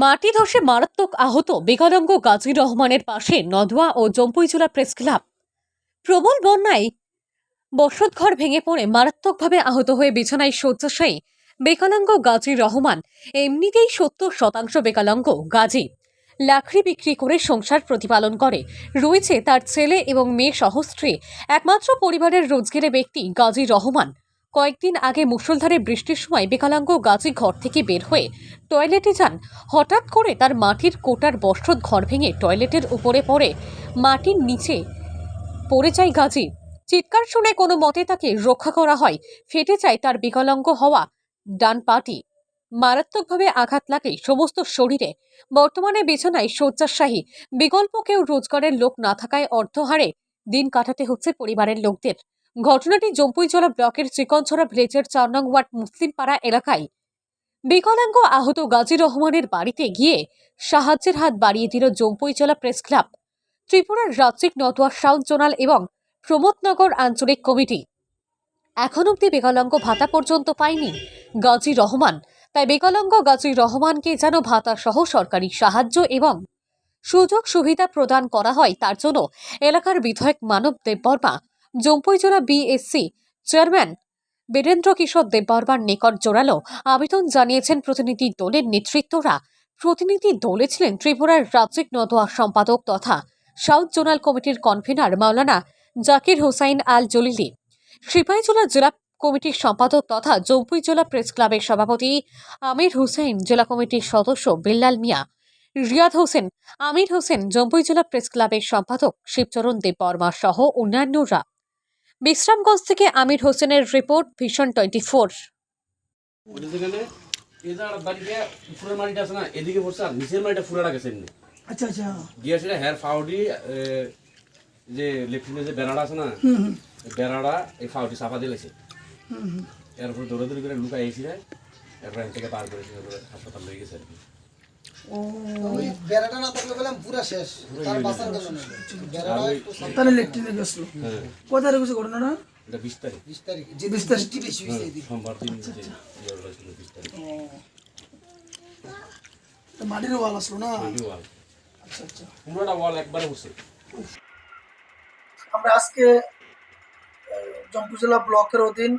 মাটি ধসে মারাত্মক আহত বেকারঙ্গ গাজী রহমানের পাশে নদুয়া ও জম্পুইজোলা প্রেস ক্লাব। প্রবল বন্যায় বসতঘর ভেঙে পড়ে মারাত্মকভাবে আহত হয়ে বিছানায় শয্যাশায়ী বেকালাঙ্গ গাজী রহমান। এমনিতেই সত্তর শতাংশ বেকালাঙ্গ গাজী। লাখড়ি বিক্রি করে সংসার প্রতিপালন করে। রয়েছে তার ছেলে এবং মেয়ে সহ স্ত্রী। একমাত্র পরিবারের রোজগেরে ব্যক্তি গাজী রহমান। কয়েকদিন আগে মুষলধারে বৃষ্টির সময় বিকলাঙ্গ গাজী ঘর থেকে বের হয়ে টয়লেটে যান। হঠাৎ করে তার মাটির কোটার বস্ত্রত ঘর ভেঙে টয়লেটের উপরে পড়ে মাটির নিচে পড়ে যায় গাজী চিৎকার শুনে কোনো মতে তাকে রক্ষা করা হয়। ফেটে যায় তার বিকলাঙ্গ হওয়া ডান পাটি। মারাত্মকভাবে আঘাত লাগে সমস্ত শরীরে। বর্তমানে বিছানায় শয্যাশাহী বিকল্প কেউ রোজগারের লোক না থাকায় অর্থহারে দিন কাটাতে হচ্ছে পরিবারের লোকদের। ঘটনাটি জম্পুইজলা ব্লকের চিকনছড়া ভিলেজের চার নং ওয়ার্ড মুসলিমপাড়া এলাকায়। বিকলাঙ্গ আহত গাজী রহমানের বাড়িতে গিয়ে সাহায্যের হাত বাড়িয়ে দিল জম্পুইজলা প্রেস ক্লাব। ত্রিপুরার রাজ্যিক নদুয়া সাউথ জোনাল এবং প্রমোদনগর আঞ্চলিক কমিটি। এখন অব্দি বিকলাঙ্গ ভাতা পর্যন্ত পায়নি গাজী রহমান। তাই বিকলাঙ্গ গাজী রহমানকে যেন ভাতা সহ সরকারি সাহায্য এবং সুযোগ সুবিধা প্রদান করা হয়, তার জন্য এলাকার বিধায়ক মানব দেববর্মা জম্পুইজোড়া বিএসসি চেয়ারম্যান বীরেন্দ্র কিশোর দেববর্মার নিকট জোরালো আবেদন জানিয়েছেন প্রতিনিধি দলের নেতৃত্বরা। প্রতিনিধি দলে ছিলেন ত্রিপুরার রাজ্যিক নদোয়া সম্পাদক তথা সাউথ জোনাল কমিটির কনভেনার মাওলানা জাকির হোসাইন আল জলিলি সিপাহীজলা জেলা কমিটির সম্পাদক তথা জম্পুই জেলা প্রেস ক্লাবের সভাপতি আমির হোসেন, জেলা কমিটির সদস্য বিল্লাল মিয়া, রিয়াদ হোসেন, আমির হোসেন, জম্পুই জেলা প্রেস ক্লাবের সম্পাদক শিবচরণ দেব বর্মা সহ অন্যান্যরা। বিশ্রামগঞ্জ থেকে আমির হোসেনের রিপোর্ট ভিশন টোয়েন্টি ফোর। এদিকে নিচের মাটিটা আচ্ছা আচ্ছা। গিয়ে সেটা হেয়ার ফাউডি যে লেফটিনে যে বেড়াটা আছে না এই বেড়াটা এই ফাউডি চাপা দিলেছে এরপর দৌড়াদৌড়ি করে লুকাই এসেছিল এরপর এখান থেকে পার করেছে হাসপাতাল লয়ে গেছে আর কি। ওই বেড়াটা না থাকলে বললাম পুরা শেষ তার বাঁচার গেল বেড়াটা একটু তাহলে লেট্রিনে গেছিল। হ্যাঁ। কোথায় রেখেছে ঘটনাটা? বিশ তারিখ। বিশ তারিখ। যে বিশ তারিখ। বেশি হয়েছে সোমবার দিন যে জ্বরটা ছিল বিশ তারিখ। মাটির ওয়াল আসলো না? আচ্ছা আচ্ছা। পুরোটা ওয়াল একবারে বসে। আমরা আজকে জম্পু জেলা ব্লকের অধীন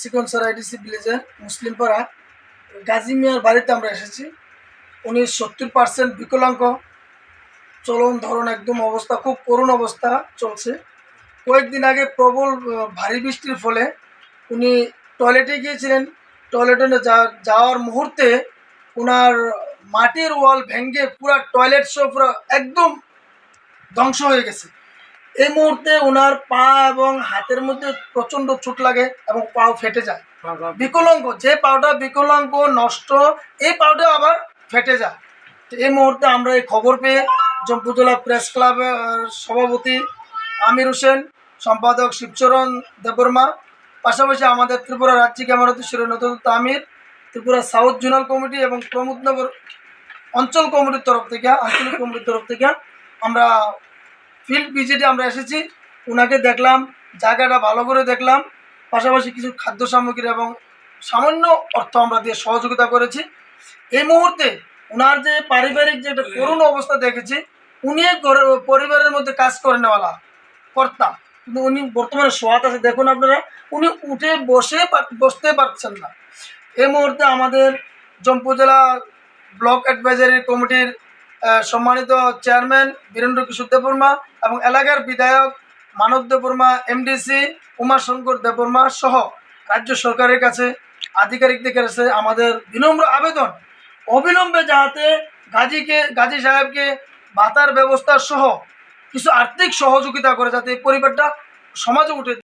সিকনসার আইডিসি ভিলেজের মুসলিম পাড়া গাজী মিয়ার বাড়িতে আমরা এসেছি। উনি সত্তর পার্সেন্ট বিকলাঙ্গ। চলন ধরন একদম অবস্থা খুব করুণ অবস্থা চলছে। কয়েকদিন আগে প্রবল ভারী বৃষ্টির ফলে উনি টয়লেটে গিয়েছিলেন। টয়লেটে যা- যাওয়ার মুহূর্তে ওনার মাটির ওয়াল ভেঙে পুরো টয়লেট সহ পুরো একদম ধ্বংস হয়ে গেছে। এই মুহূর্তে ওনার পা এবং হাতের মধ্যে প্রচণ্ড চোট লাগে এবং পাও ফেটে যায়। বিকলাঙ্গ যে পাওটা বিকলাঙ্গ নষ্ট এই পাওটা আবার ফেটে যায়। তো এই মুহূর্তে আমরা এই খবর পেয়ে জম্পুজলা প্রেস ক্লাবের সভাপতি আমির হোসেন, সম্পাদক শিবচরণ দেববর্মা, পাশাপাশি আমাদের ত্রিপুরা রাজ্যিক আমারত শিরোনত আমির ত্রিপুরা সাউথ জোনাল কমিটি এবং প্রমোদনগর অঞ্চল কমিটির তরফ থেকে, আঞ্চলিক কমিটির তরফ থেকে আমরা ফিল্ড ভিজিটে আমরা এসেছি। ওনাকে দেখলাম, জায়গাটা ভালো করে দেখলাম। পাশাপাশি কিছু খাদ্য সামগ্রী এবং সামান্য অর্থ আমরা দিয়ে সহযোগিতা করেছি। এই মুহূর্তে ওনার যে পারিবারিক যে একটা করুণ অবস্থা দেখেছি, উনি পরিবারের মধ্যে কাজ করে নেওয়ালা, কর্তা। কিন্তু উনি বর্তমানে সোয়াত আছে, দেখুন আপনারা, উনি উঠে বসে বসতে পারছেন না। এই মুহূর্তে আমাদের জম্পু জেলা ব্লক অ্যাডভাইজারি কমিটির সম্মানিত চেয়ারম্যান বীরেন্দ্র কিশোর দেববর্মা এবং এলাকার বিধায়ক মানব দেববর্মা, এমডিসি, উমাশঙ্কর দেববর্মা সহ রাজ্য সরকারের কাছে আধিকারিকদের কাছে আমাদের বিনম্র আবেদন, অবিলম্বে যাতে গাজীকে, গাজী সাহেবকে বাতার ব্যবস্থা সহ কিছু আর্থিক সহযোগিতা করে যাতে এই পরিবারটা সমাজে উঠে